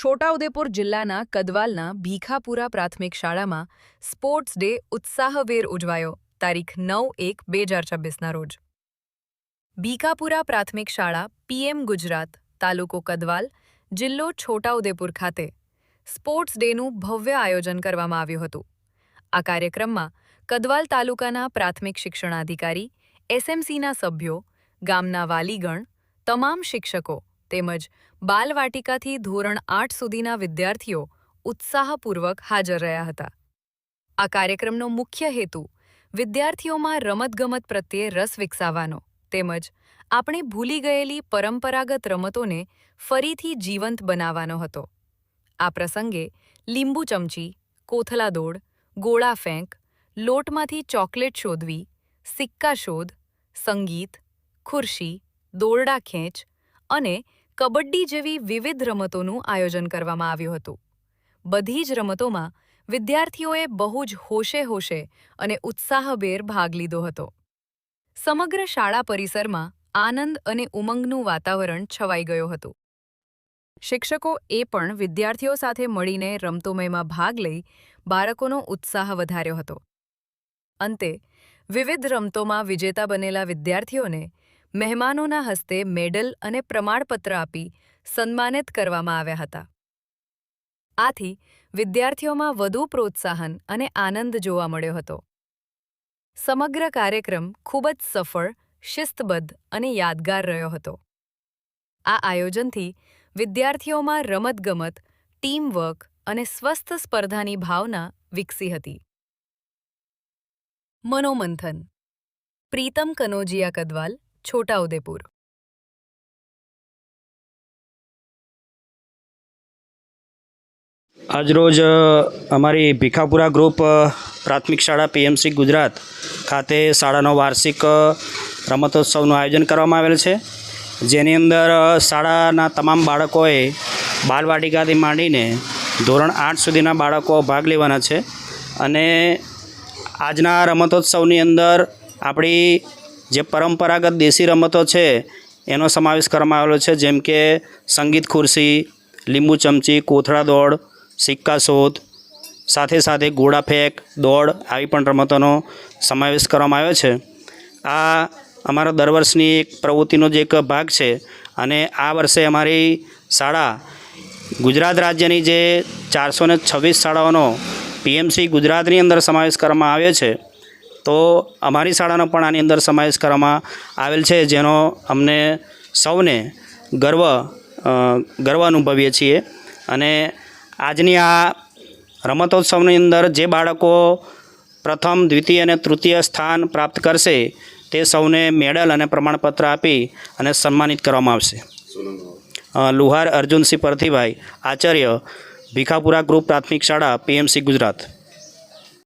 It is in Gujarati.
છોટાઉદેપુર જિલ્લાના કદવાલના ભીખાપુરા પ્રાથમિક શાળામાં સ્પોર્ટ્સ ડે ઉત્સાહભેર ઉજવાયો, તારીખ નવ એક બે હજાર છવ્વીસના રોજ. ભીખાપુરા પ્રાથમિક શાળા પીએમ ગુજરાત, તાલુકો કદવાલ, જિલ્લો છોટાઉદેપુર ખાતે સ્પોર્ટ્સ ડેનું ભવ્ય આયોજન કરવામાં આવ્યું હતું. આ કાર્યક્રમમાં કદવાલ તાલુકાના પ્રાથમિક શિક્ષણાધિકારી, એસએમસીના સભ્યો, ગામના વાલીગણ, તમામ શિક્ષકો તેમજ બાલવાટિકાથી ધોરણ આઠ સુધીના વિદ્યાર્થીઓ ઉત્સાહપૂર્વક હાજર રહ્યા હતા. આ કાર્યક્રમનો મુખ્ય હેતુ વિદ્યાર્થીઓમાં રમતગમત પ્રત્યે રસ વિકસાવવાનો તેમજ આપણે ભૂલી ગયેલી પરંપરાગત રમતોને ફરીથી જીવંત બનાવવાનો હતો. આ પ્રસંગે લીંબુ ચમચી, કોથલા દોડ, ગોળા ફેંક, લોટમાંથી ચોકલેટ શોધવી, સિક્કા શોધ, સંગીત, ખુરશી, દોરડા ખેંચ અને કબડ્ડી જેવી વિવિધ રમતોનું આયોજન કરવામાં આવ્યું હતું. બધી જ રમતોમાં વિદ્યાર્થીઓએ બહુ જ હોશે હોશે અને ઉત્સાહભેર ભાગ લીધો હતો. સમગ્ર શાળા પરિસરમાં આનંદ અને ઉમંગનું વાતાવરણ છવાઈ ગયું હતું. શિક્ષકો એ પણ વિદ્યાર્થીઓ સાથે મળીને રમતોમયમાં ભાગ લઈ બાળકોનો ઉત્સાહ વધાર્યો હતો. અંતે વિવિધ રમતોમાં વિજેતા બનેલા વિદ્યાર્થીઓને મહેમાનોના હસ્તે મેડલ અને પ્રમાણપત્ર આપી સન્માનિત કરવામાં આવ્યા હતા. આથી વિદ્યાર્થીઓમાં વધુ પ્રોત્સાહન અને આનંદ જોવા મળ્યો હતો. સમગ્ર કાર્યક્રમ ખૂબ જ સફળ, શિસ્તબદ્ધ અને યાદગાર રહ્યો હતો. આ આયોજનથી વિદ્યાર્થીઓમાં રમતગમત, ટીમવર્ક અને સ્વસ્થ સ્પર્ધાની ભાવના વિકસી હતી. મનોમંથન. પ્રીતમ કનોજિયા કદવાલ છોટાઉદેપુર. આજરોજ અમારી ભીખાપુરા ગ્રુપ પ્રાથમિક શાળા પીએમસી ગુજરાત ખાતે શાળાનો વાર્ષિક રમતોત્સવનું આયોજન કરવામાં આવેલ છે. જેની અંદર શાળાના તમામ બાળકોએ બાલવાટિકાથી માંડીને ધોરણ આઠ સુધીના બાળકો ભાગ લેવાના છે. અને આજના રમતોત્સવની અંદર આપણી જે પરંપરાગત દેશી રમતો છે, એનો સમાવેશ કરવામાં આવેલો છે, જેમ કે સંગીત ખુરશી, લીંબુ ચમચી, કોથળા દોડ, સિક્કા શોધ, સાથે સાથે ગોળા ફેંક, દોડ આવી પણ રમતોનો સમાવેશ કરવામાં આવ્યો છે. આ અમારા દર વર્ષની એક પ્રવૃત્તિનો જ એક ભાગ છે અને આ વર્ષે અમારી શાળા ગુજરાત રાજ્યની જે ચારસો ને છવ્વીસ શાળાઓનો પીએમસી ગુજરાતની અંદર સમાવેશ કરવામાં આવ્યો છે. તો અમારી શાળાનો પણ આની અંદર સમાવેશ કરવામાં આવેલ છે, જેનો અમને સૌને ગર્વ ગર્વ અનુભવીએ છીએ. અને આજની આ રમતોત્સવની અંદર જે બાળકો પ્રથમ, દ્વિતીય અને તૃતીય સ્થાન પ્રાપ્ત કરશે, તે સૌને મેડલ અને પ્રમાણપત્ર આપી અને સન્માનિત કરવામાં આવશે. લુહાર અર્જુનસિંહ પરથીભાઈ, આચાર્ય ભીખાપુરા ગ્રુપ પ્રાથમિક શાળા, પીએમસી ગુજરાત.